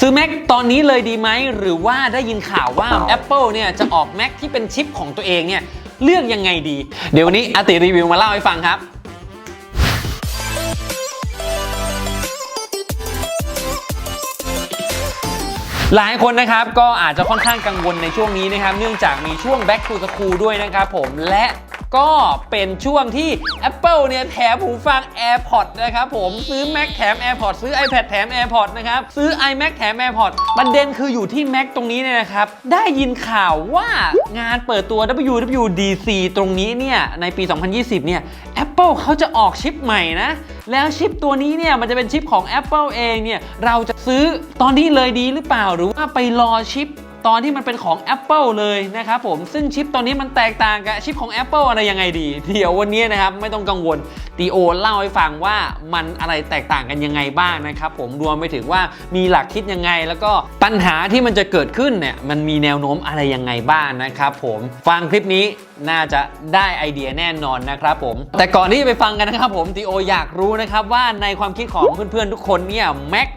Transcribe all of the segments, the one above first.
ซื้อ Mac ตอนนี้เลยดีไหม หรือว่าได้ยินข่าวว่า Apple เนี่ยจะออก Mac ที่เป็นชิปของตัวเองเนี่ยเลือกยังไงดี เดี๋ยววันนี้อาติรีวิวมาเล่าให้ฟังครับหลายคนนะครับก็อาจจะค่อนข้างกังวลในช่วงนี้นะครับ เนื่องจากมีช่วง back to school ด้วยนะครับผมและ ก็เป็นช่วงที่ Apple เนี่ยแถมหูฟัง AirPods นะครับผมซื้อ Mac แถม AirPods ซื้อ iPad แถม AirPods นะครับซื้อ iMac แถม AirPods ประเด็นคืออยู่ที่ Mac ตรงนี้เนี่ยนะครับ ได้ยินข่าวว่างานเปิดตัว WWDC ตรงนี้เนี่ย ในปี 2020 เนี่ย Apple เขาจะออกชิปใหม่นะ แล้วชิปตัวนี้เนี่ย มันจะเป็นชิปของ Apple เองเนี่ย เราจะซื้อตอนนี้เลยดีหรือเปล่าหรือว่าไปรอชิป ตอนที่มันเป็นของ Apple เลยนะครับผมซึ่งชิปตอนนี้มันแตกต่างกับชิปของ Apple อะไรยังไงดี เดี๋ยววันนี้นะครับไม่ต้องกังวลดีโอเล่าให้ฟังว่ามันอะไรแตกต่างกันยังไงบ้างนะครับผมรวมไปถึงว่ามีหลักคิดยังไง แล้วก็ปัญหาที่มันจะเกิดขึ้นเนี่ยมันมีแนวโน้มอะไรยังไงบ้างนะครับผมฟังคลิปนี้น่าจะได้ไอเดียแน่นอนนะครับผม แต่ก่อนที่จะไปฟังกันนะครับผมดีโออยากรู้นะครับว่าในความคิดของเพื่อนๆทุกคนเนี่ย Mac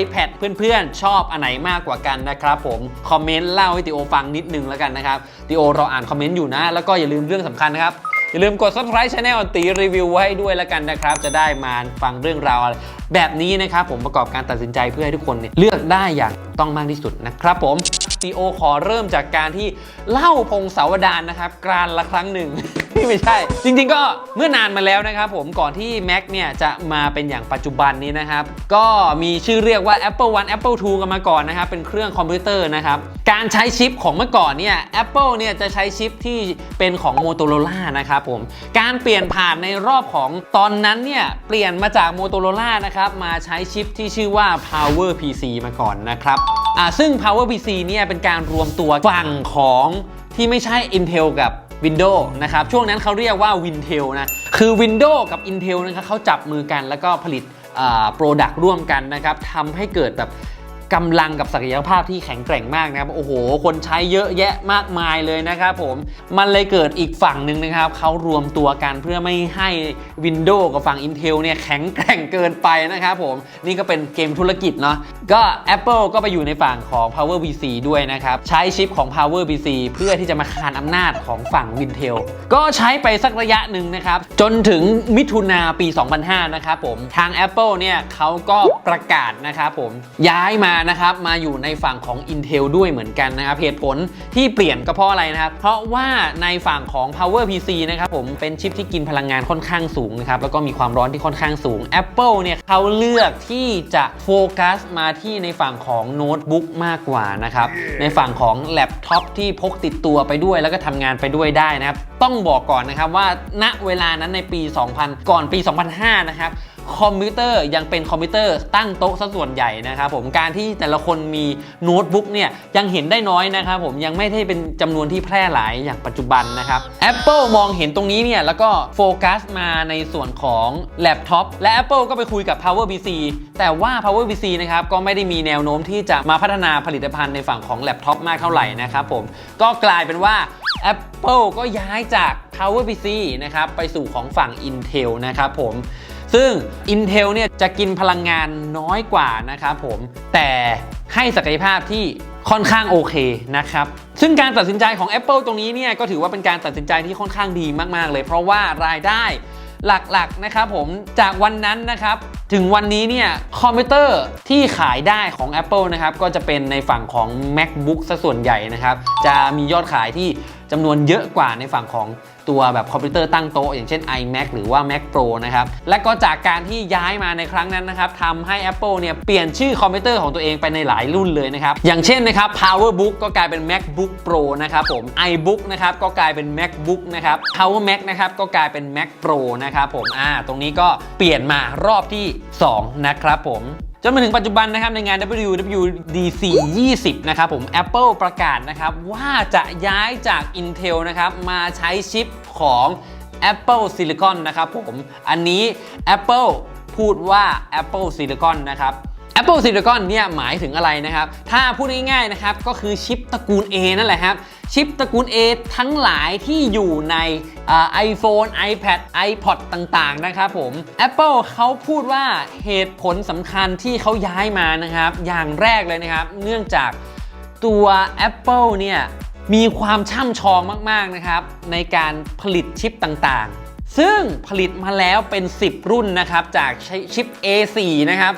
iPad เพื่อนๆ ชอบอันไหนมากกว่ากันนะครับผม คอมเมนต์เล่าให้ติโอฟังนิดนึงแล้วกันนะครับติโอรออ่านคอมเมนต์อยู่นะ แล้วก็อย่าลืมเรื่องสำคัญนะครับอย่าลืมกด subscribe channel ตีรีวิวไว้ให้ด้วยแล้วกันนะครับ จะได้มาฟังเรื่องราวแบบนี้นะครับผมประกอบการตัดสินใจเพื่อให้ทุกคนเนี่ยเลือกได้อย่างต้องมากที่สุดนะครับผมตีโอขอเริ่มจากการที่เล่าพงศาวดารนะครับ กานละครั้งหนึ่งไม่ใช่ จริงๆก็เมื่อนานมาแล้วนะครับผมก่อนที่ Mac เนี่ยจะมาเป็นอย่างปัจจุบันนี้นะครับ ก็มีชื่อเรียกว่า Apple 1 Apple 2 กันมาก่อนนะครับ เป็นเครื่องคอมพิวเตอร์นะครับ การใช้ชิปของเมื่อก่อนเนี่ย Apple เนี่ยจะใช้ชิปที่เป็นของ Motorola นะครับผมการเปลี่ยนผ่านในรอบของตอนนั้นเนี่ยเปลี่ยนมาจาก Motorola นะครับมาใช้ชิปที่ชื่อว่า Power PC มาก่อนนะครับอ่าซึ่ง Power PC เนี่ยเป็นการรวมตัวฝั่งของที่ไม่ใช่ Intel กับ Windows นะครับช่วงนั้นเขาเรียกว่า Wintel นะคือ Windows กับ Intel นะครับเขาจับมือกันแล้วก็ผลิตโปรดักต์ร่วมกันนะครับทำให้เกิดแบบ กำลังกับศักยภาพที่แข็งแกร่งมากนะครับโอ้โห คนใช้เยอะแยะมากมายเลยนะครับผมมันเลยเกิดอีกฝั่งหนึ่งนะครับเขารวมตัวกันเพื่อไม่ให้ Windows กับฝั่ง Intel เนี่ยแข็งแกร่งเกินไปนะครับผมนี่ก็เป็นเกมธุรกิจเนาะก็ Apple ก็ไปอยู่ในฝั่งของ Power PC ด้วยนะครับใช้ชิปของ Power PC เพื่อที่จะมาคานอำนาจของฝั่ง Intel ก็ใช้ไปสักระยะหนึ่งนะครับจนถึงมิถุนาปี 2005 นะครับผมทาง Apple เนี่ยเขาก็ประกาศนะครับผมย้ายมานะครับมาอยู่ในฝั่งของ Intel ด้วยเหมือนกันนะครับเหตุผลที่เปลี่ยนก็เพราะอะไรนะครับเพราะว่าในฝั่งของ Power PC นะครับผมเป็นชิปที่กินพลังงานค่อนข้างสูงนะครับแล้วก็มีความร้อนที่ค่อนข้างสูง Apple เนี่ยเขาเลือกที่จะโฟกัสมาที่ในฝั่งของโน้ตบุ๊กมากกว่านะครับในฝั่งของแล็ปท็อปที่พกติดตัวไปด้วย แล้วก็ทำงานไปด้วยได้นะครับต้องบอกก่อนนะครับว่าณเวลานั้นในปี 2000 ก่อนปี 2005 นะครับ คอมพิวเตอร์ยังเป็นคอมพิวเตอร์ตั้งโต๊ะซะส่วนใหญ่นะครับผมการที่แต่ละคนมีโน้ตบุ๊กเนี่ยยังเห็นได้น้อยนะครับผมยังไม่ได้เป็นจำนวนที่แพร่หลายอย่างปัจจุบันนะครับ Apple มองเห็นตรงนี้เนี่ยแล้วก็โฟกัสมาในส่วนของแล็ปท็อปและ Apple ก็ไปคุยกับ Power PC แต่ว่า Power PC นะครับก็ไม่ได้มีแนวโน้มที่จะมาพัฒนาผลิตภัณฑ์ในฝั่งของแล็ปท็อปมากเท่าไหร่นะครับผมก็กลายเป็นว่า Apple ก็ย้ายจาก Power PC นะครับไปสู่ของฝั่ง Intel นะครับผม ซึ่ง Intel เนี่ยจะกินพลังงานน้อยกว่านะครับผม แต่ให้ศักยภาพที่ค่อนข้างโอเคนะครับ ซึ่งการตัดสินใจของ Apple ตรงนี้เนี่ยก็ถือว่าเป็นการตัดสินใจที่ค่อนข้างดีมาก ๆ เลย เพราะว่ารายได้หลักๆนะครับผมจากวันนั้นนะครับ ถึงวันนี้เนี่ยคอมพิวเตอร์ที่ขายได้ของ Apple นะครับก็จะเป็นในฝั่งของ MacBook ซะส่วนใหญ่นะครับ จะมียอดขายที่จำนวนเยอะกว่าในฝั่งของตัวแบบคอมพิวเตอร์ตั้งโต๊ะอย่างเช่น iMac หรือว่า Mac Pro นะครับ และก็จากการที่ย้ายมาในครั้งนั้นนะครับทำให้ Apple เนี่ยเปลี่ยนชื่อคอมพิวเตอร์ของตัวเองไปในหลายรุ่นเลยนะครับ อย่างเช่นนะครับ PowerBook ก็กลายเป็น MacBook Pro นะครับผม iBook นะครับก็กลายเป็น MacBook นะครับ Power Mac นะครับก็กลายเป็น Mac Pro นะครับผมอ่าตรงนี้ก็เปลี่ยนมารอบที่2 นะครับผมจนมาถึงปัจจุบันนะครับในงาน WWDC 20 นะครับผม Apple ประกาศนะครับว่าจะย้ายจาก Intel นะครับมาใช้ชิปของ Apple Silicon นะครับผม อันนี้ Apple พูดว่า Apple Silicon นะครับ Apple Silicon เนี่ยหมายถึงอะไรนะครับ ถ้าพูดง่ายๆนะครับ ก็คือชิปตระกูล A นั่นแหละครับ ชิปตระกูล A ทั้งหลายที่อยู่ในไอโฟน iPad iPod ต่างๆ นะครับผม Apple เขาพูดว่าเหตุผลสำคัญที่เขาย้ายมานะครับ อย่างแรกเลยนะครับ เนื่องจากตัว Apple เนี่ยมีความช่ำชองมากๆนะครับ ในการผลิตชิปต่างๆ ซึ่งผลิตมาแล้วเป็น 10 รุ่นนะครับ จากชิป A4 นะครับ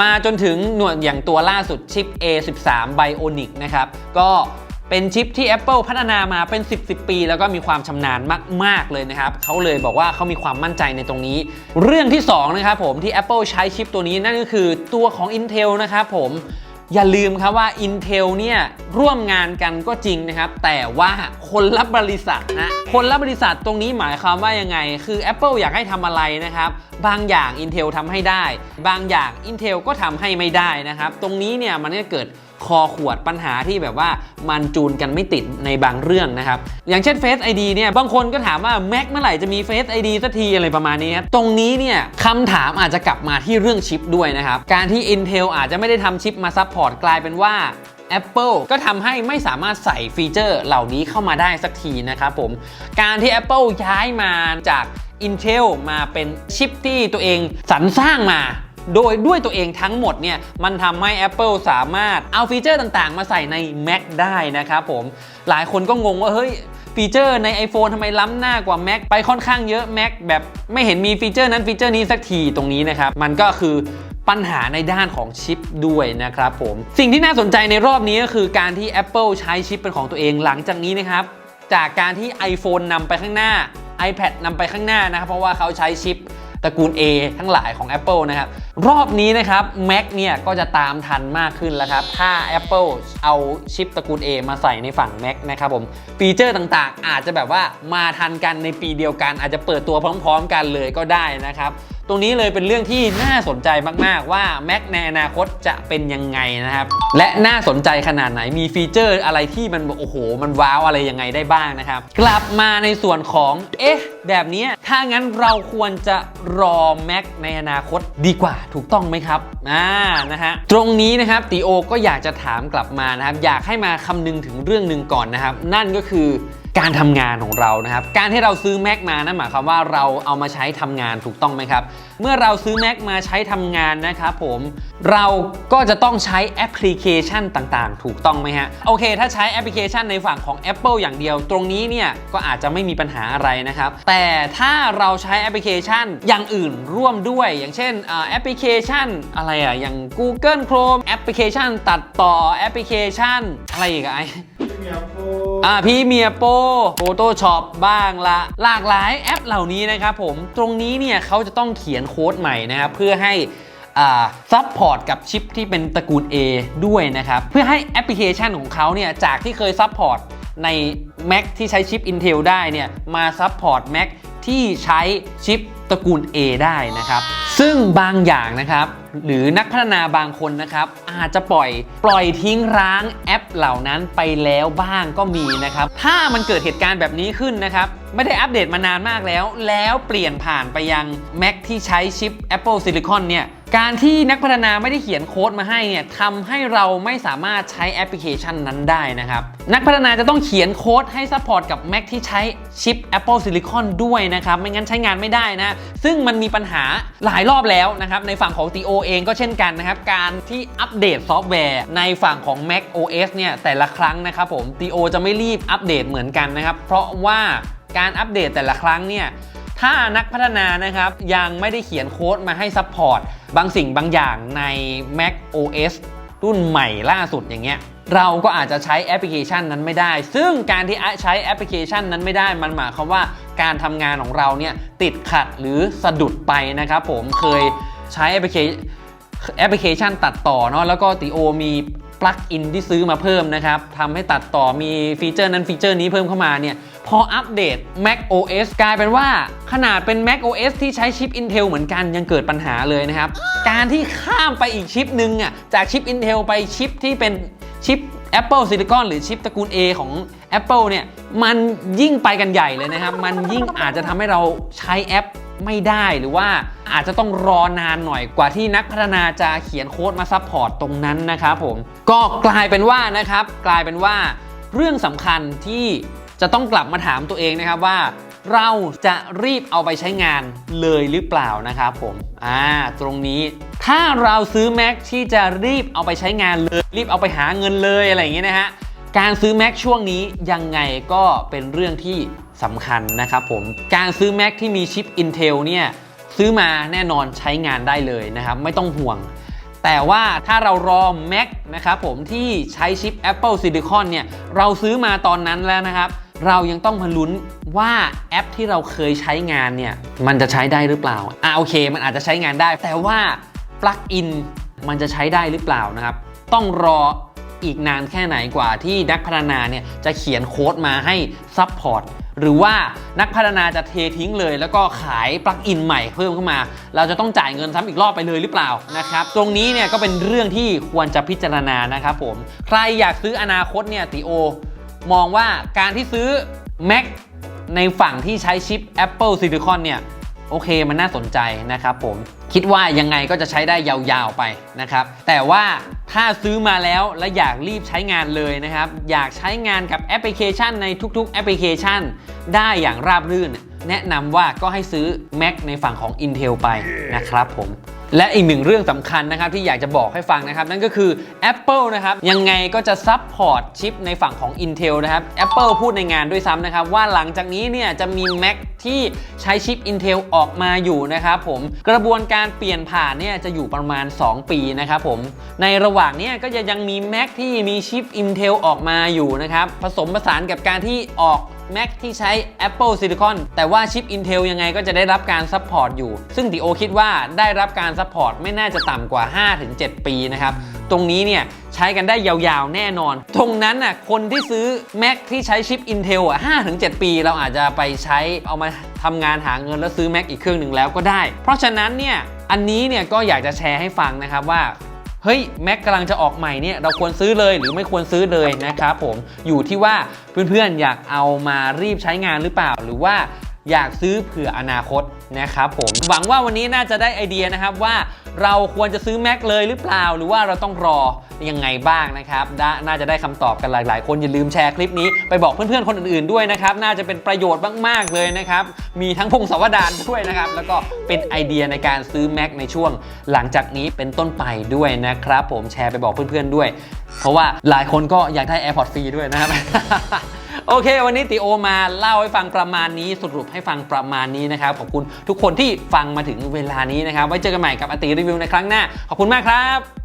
มาจนถึงหน่วยอย่างตัวล่าสุดชิป A13 Bionic นะครับ ก็เป็นชิปที่ Apple พัฒนามาเป็น 10 10 ปี แล้วก็มีความชำนาญมาก ๆ เลยนะครับ เขาเลยบอกว่าเขามีความมั่นใจในตรงนี้ เรื่องที่ 2 นะครับผมที่ Apple ใช้ชิปตัวนี้นั่นก็คือตัวของ Intel นะครับผม อย่าลืมครับว่า Intel เนี่ยร่วมงานกันก็จริงนะครับ แต่ว่าคนละบริษัทนะคนละบริษัทตรงนี้หมายความว่ายังไง คือ Apple อยากให้ทำอะไรนะครับ บางอย่าง Intel ทำให้ได้ บางอย่าง Intel ก็ทำให้ไม่ได้นะครับ ตรงนี้เนี่ยมันก็เกิด คอขวดปัญหาที่แบบว่ามันจูนกันไม่ติดในบางเรื่องนะครับ อย่างเช่น Face ID เนี่ยบางคนก็ถามว่า Mac เมื่อไหร่จะมี Face ID สักทีอะไรประมาณนี้ครับตรงนี้เนี่ยคำถามอาจจะกลับมาที่เรื่องชิปด้วยนะครับ การที่ Intel อาจจะไม่ได้ทำชิปมาซัพพอร์ตกลายเป็นว่า Apple ก็ทำให้ไม่สามารถใส่ฟีเจอร์เหล่านี้เข้ามาได้สักทีนะครับผม การที่ Apple ย้ายมาจาก Intel มาเป็นชิปที่ตัวเองสรรสร้างมา โดยด้วยตัวเองทั้งหมดเนี่ยมันทำให้ Apple สามารถเอาฟีเจอร์ต่างๆ มาใส่ใน Mac ได้นะครับผมหลายคนก็งงว่าเฮ้ยฟีเจอร์ใน iPhone ทำไมล้ำหน้ากว่า Mac ไปค่อนข้างเยอะ Mac แบบไม่เห็นมีฟีเจอร์นั้นฟีเจอร์นี้สักทีตรงนี้นะครับ มันก็คือปัญหาในด้านของชิปด้วยนะครับผม สิ่งที่น่าสนใจในรอบนี้ก็คือการที่ Apple ใช้ชิปเป็นของตัวเองหลังจากนี้นะครับ จากการที่ iPhone นำไปข้างหน้า iPad นำไปข้างหน้านะครับ เพราะว่าเขาใช้ชิปตระกูล A ทั้งหลายของ Apple นะครับ รอบนี้นะครับ Mac เนี่ยก็จะตามทันมากขึ้นแล้วครับ ถ้า Apple เอาชิปตระกูล A มาใส่ในฝั่ง Mac นะครับผมฟีเจอร์ต่างๆ อาจจะแบบว่ามาทันกันในปีเดียวกัน อาจจะเปิดตัวพร้อม ๆ กันเลยก็ได้นะครับ ตรงนี้เลยเป็นเรื่องที่น่าสนใจมากๆว่า Mac ในอนาคตจะเป็นยังไงนะครับ และน่าสนใจขนาดไหนมีฟีเจอร์อะไรที่มันโอ้โห มันว้าวอะไรยังไงได้บ้างนะครับ กลับมาในส่วนของเอ๊ะแบบนี้ถ้างั้นเราควรจะรอ Mac ในอนาคตดีกว่าถูกต้องไหมครับอ่านะฮะตรงนี้นะครับติโอก็อยากจะถามกลับมานะครับอยากให้มาคำนึงถึงเรื่องหนึ่งก่อนนะครับ นั่นก็คือ การทำงานของเรานะครับ การที่เราซื้อ Mac มานั่นหมายความว่าเราเอามาใช้ทำงานถูกต้องไหมครับ เมื่อเราซื้อ Mac มาใช้ทำงานนะครับผมเราก็จะต้องใช้แอปพลิเคชันต่างๆ ถูกต้องไหมฮะโอเค ถ้าใช้แอปพลิเคชันในฝั่งของ Apple อย่างเดียว ตรงนี้เนี่ยก็อาจจะไม่มีปัญหาอะไรนะครับ แต่ถ้าเราใช้แอปพลิเคชันอย่างอื่นร่วมด้วย อย่างเช่นแอปพลิเคชันอะไรอะอย่าง Google Chrome แอปพลิเคชัน ตัดต่อแอปพลิเคชัน อะไรอีกอะไอ อ่าพี่เมียโป้โฟโต้ช็อปบ้างละ หลากหลายแอปเหล่านี้นะครับผม ตรงนี้เนี่ยเขาจะต้องเขียนโค้ดใหม่นะครับเพื่อให้ซัพพอร์ตกับชิปที่เป็นตระกูล A ด้วยนะครับ เพื่อให้แอปพลิเคชันของเขาเนี่ยจากที่เคยซัพพอร์ตใน Mac ที่ใช้ชิป Intel ได้เนี่ยมาซัพพอร์ต Mac ที่ใช้ชิปตระกูล A ได้นะครับ ซึ่งบางอย่างนะครับ หรือนักพัฒนาบางคนนะครับ อาจจะปล่อยปล่อยทิ้งร้างแอปเหล่านั้นไปแล้วบ้างก็มีนะครับ ถ้ามันเกิดเหตุการณ์แบบนี้ขึ้นนะครับ ไม่ได้อัปเดตมานานมากแล้ว แล้วเปลี่ยนผ่านไปยัง Mac ที่ใช้ชิป Apple Silicon เนี่ยการที่นักพัฒนาไม่ได้เขียนโค้ดมาให้เนี่ยทำให้เราไม่สามารถใช้แอปพลิเคชันนั้นได้นะครับ นักพัฒนาจะต้องเขียนโค้ดให้ซัพพอร์ตกับ Mac ที่ใช้ชิป Apple Silicon ด้วยนะครับ ไม่งั้นใช้งานไม่ได้นะ ซึ่งมันมีปัญหาหลายรอบแล้วนะครับ ในฝั่งของ TO เองก็เช่นกันนะครับ การที่อัปเดตซอฟต์แวร์ในฝั่งของ Mac OS เนี่ยแต่ละครั้งนะครับผม TO จะไม่รีบอัปเดตเหมือนกันนะครับเพราะว่า การอัปเดตแต่ละครั้งเนี่ยถ้านักพัฒนานะครับยังไม่ได้เขียนโค้ดมาให้ซัพพอร์ตบางสิ่งบางอย่างใน Mac OS รุ่นใหม่ล่าสุดอย่างเงี้ยเราก็อาจจะใช้แอปพลิเคชันนั้นไม่ได้ ซึ่งการที่ใช้แอปพลิเคชันนั้นไม่ได้ มันหมายความว่าการทำงานของเราเนี่ยติดขัดหรือสะดุดไปนะครับผมเคยใช้แอปพลิเคแอปพลิเคชันตัดต่อเนาะแล้วก็ติโอมี ลั๊กอินที่ซื้อมาเพิ่มนะครับทำให้ตัดต่อมีฟีเจอร์นั้นฟีเจอร์นี้เพิ่มเข้ามาเนี่ยพออัปเดต Mac OS กลายเป็นว่าขนาดเป็น Mac OS ที่ใช้ชิป Intel เหมือนกันยังเกิดปัญหาเลยนะครับ การที่ข้ามไปอีกชิปหนึ่งอะจากชิป Intel ไปชิปที่เป็นชิป Apple Silicon หรือชิปตระกูล A ของ Apple เนี่ยมันยิ่งไปกันใหญ่เลยนะครับ มันยิ่งอาจจะทำให้เราใช้แอป ไม่ได้หรือว่าอาจจะต้องรอนานหน่อยกว่าที่นักพัฒนาจะเขียนโค้ดมาซัพพอร์ตตรงนั้นนะครับผมก็กลายเป็นว่านะครับกลายเป็นว่าเรื่องสำคัญที่จะต้องกลับมาถามตัวเองนะครับว่าเราจะรีบเอาไปใช้งานเลยหรือเปล่านะครับผมอ่าตรงนี้ถ้าเราซื้อ Mac ที่จะรีบเอาไปใช้งานเลย รีบเอาไปหาเงินเลยอะไรอย่างเงี้ยนะฮะ การซื้อ Mac ช่วงนี้ยังไงก็เป็นเรื่องที่สำคัญนะครับผม การซื้อ Mac ที่มีชิป Intel เนี่ยซื้อมาแน่นอนใช้งานได้เลยนะครับ ไม่ต้องห่วง แต่ว่าถ้าเรารอ Mac นะครับผมที่ใช้ชิป Apple Silicon เนี่ยเราซื้อมาตอนนั้นแล้วนะครับ เรายังต้องมาลุ้นว่าแอปที่เราเคยใช้งานเนี่ยมันจะใช้ได้หรือเปล่าอะโอเค มันอาจจะใช้งานได้ แต่ว่าปลั๊กอินมันจะใช้ได้หรือเปล่านะครับ ต้องรอ อีกนานแค่ไหนกว่าที่นักพัฒนาเนี่ยจะเขียนโค้ดมาให้ซัพพอร์ตหรือว่านักพัฒนาจะเททิ้งเลย แล้วก็ขายปลั๊กอินใหม่เพิ่มเข้ามา เราจะต้องจ่ายเงินซ้ำอีกรอบไปเลยหรือเปล่านะครับตรงนี้เนี่ยก็เป็นเรื่องที่ควรจะพิจารณานะครับผมใครอยากซื้ออนาคตเนี่ยติโอ มองว่าการที่ซื้อ Mac ในฝั่งที่ใช้ชิป Apple Silicon เนี่ย โอเคมันน่าสนใจนะครับผมคิดว่ายังไงก็จะใช้ได้ยาวๆไปนะครับแต่ว่าถ้าซื้อมาแล้วและอยากรีบใช้งานเลยนะครับ อยากใช้งานกับแอปพลิเคชันในทุกๆ แอปพลิเคชัน ได้อย่างราบรื่น แนะนำว่าก็ให้ซื้อ Mac ในฝั่งของ Intel ไปนะครับผมและอีกหนึ่งเรื่องสำคัญนะครับที่อยากจะบอกให้ฟังนะครับ นั่นก็คือ Apple นะครับยังไงก็จะซับพอร์ตชิปในฝั่งของ Intel นะครับ Apple พูดในงานด้วยซ้ำนะครับ ว่าหลังจากนี้เนี่ยจะมี Mac ที่ใช้ชิป Intel ออกมาอยู่นะครับผมกระบวนการเปลี่ยนผ่านเนี่ยจะอยู่ประมาณ 2 ปีนะครับผมในระหว่างนี้ก็จะยังมี Mac ที่มีชิป Intel ออกมาอยู่นะครับผสมผสานกับการที่ออก Mac ที่ใช้ Apple Silicon แต่ว่าชิป Intel ยังไงก็จะได้รับการซัพพอร์ตอยู่ ซึ่งติโอคิดว่าได้รับการซัพพอร์ตไม่น่าจะต่ำกว่า 5-7 ปีนะครับ ตรงนี้เนี่ยใช้กันได้ยาวๆ แน่นอน ตรงนั้นน่ะคนที่ซื้อ Mac ที่ใช้ชิป Intel อะ5-7 ปี เราอาจจะไปใช้เอามาทำงานหาเงินแล้วซื้อ Mac อีกเครื่องหนึ่งแล้วก็ได้ เพราะฉะนั้นเนี่ยอันนี้เนี่ยก็อยากจะแชร์ให้ฟังนะครับว่า เฮ้ยแม็กกำลังจะออกใหม่เนี่ยเราควรซื้อเลยหรือไม่ควรซื้อเลยนะครับผมอยู่ที่ว่าเพื่อนๆอยากเอามารีบใช้งานหรือเปล่า หรือว่า อยากซื้อเผื่ออนาคตนะครับผมหวังว่าวันนี้น่าจะได้ไอเดียนะครับว่าเราควรจะซื้อแม็กเลยหรือเปล่า หรือว่าเราต้องรอยังไงบ้างนะครับน่าจะได้คำตอบกันหลาย ๆ คนอย่าลืมแชร์คลิปนี้ไปบอกเพื่อน ๆ คนอื่น ๆ ด้วยนะครับ น่าจะเป็นประโยชน์มาก ๆ เลยนะครับ มีทั้งพงศาวดารด้วยนะครับ แล้วก็เป็นไอเดียในการซื้อแม็กในช่วง หลังจากนี้เป็นต้นไปด้วยนะครับ ผมแชร์ไปบอกเพื่อน ๆ ด้วย เพราะว่าหลายคนก็อยากได้ AirPods ฟรีด้วยนะครับ โอเค วันนี้ติโอมาเล่าให้ฟังประมาณนี้สรุปให้ฟังประมาณนี้นะครับขอบคุณทุกคนที่ฟังมาถึงเวลานี้นะครับไว้เจอกันใหม่กับอติรีวิวในครั้งหน้า ขอบคุณมากครับ